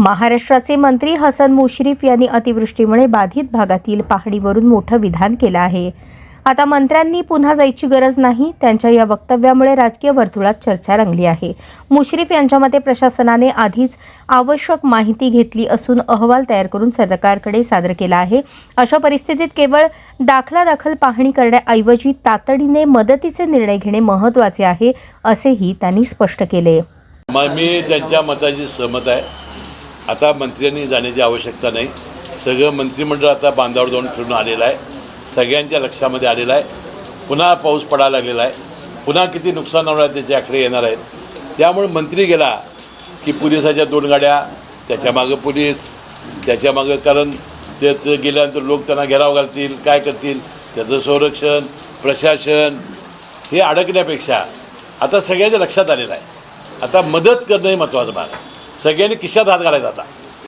महाराष्ट्राचे मंत्री हसन मुश्रीफ यांनी अतिवृष्टीमुळे बाधित भागातील पाहणीवरून मोठं विधान केलं आहे. आता मंत्र्यांनी पुन्हा जायची गरज नाही. त्यांच्या या वक्तव्यामुळे राजकीय वर्तुळात चर्चा रंगली आहे. मुश्रीफ यांच्या मते प्रशासनाने आधीच आवश्यक माहिती घेतली असून अहवाल तयार करून सरकारकडे सादर केला आहे. अशा परिस्थितीत केवळ दाखला दाखल पाहणी करण्याऐवजी तातडीने मदतीचे निर्णय घेणे महत्त्वाचे आहे असेही त्यांनी स्पष्ट केले. मी त्यांच्या मताची सहमत आहे. आता मंत्र्यांनी जाण्याची आवश्यकता नाही. सगळं मंत्रिमंडळ आता बांधावर जाऊन फिरून आलेलं आहे. सगळ्यांच्या लक्षामध्ये आलेलं आहे. पुन्हा पाऊस पडायला लागलेला आहे. पुन्हा किती नुकसान होणार आहे त्याचे आकडे येणार आहेत. त्यामुळे मंत्री गेला की पोलिसाच्या दोन गाड्या त्याच्यामागं पोलीस त्याच्यामागं कारण ते गेल्यानंतर लोक त्यांना घेराव घालतील काय करतील त्याचं संरक्षण प्रशासन हे अडकण्यापेक्षा आता सगळ्याच्या लक्षात आलेलं आहे. आता मदत करणं हे महत्त्वाचं भाग आहे. सगळ्यांनी किशात हात घालायचा आता.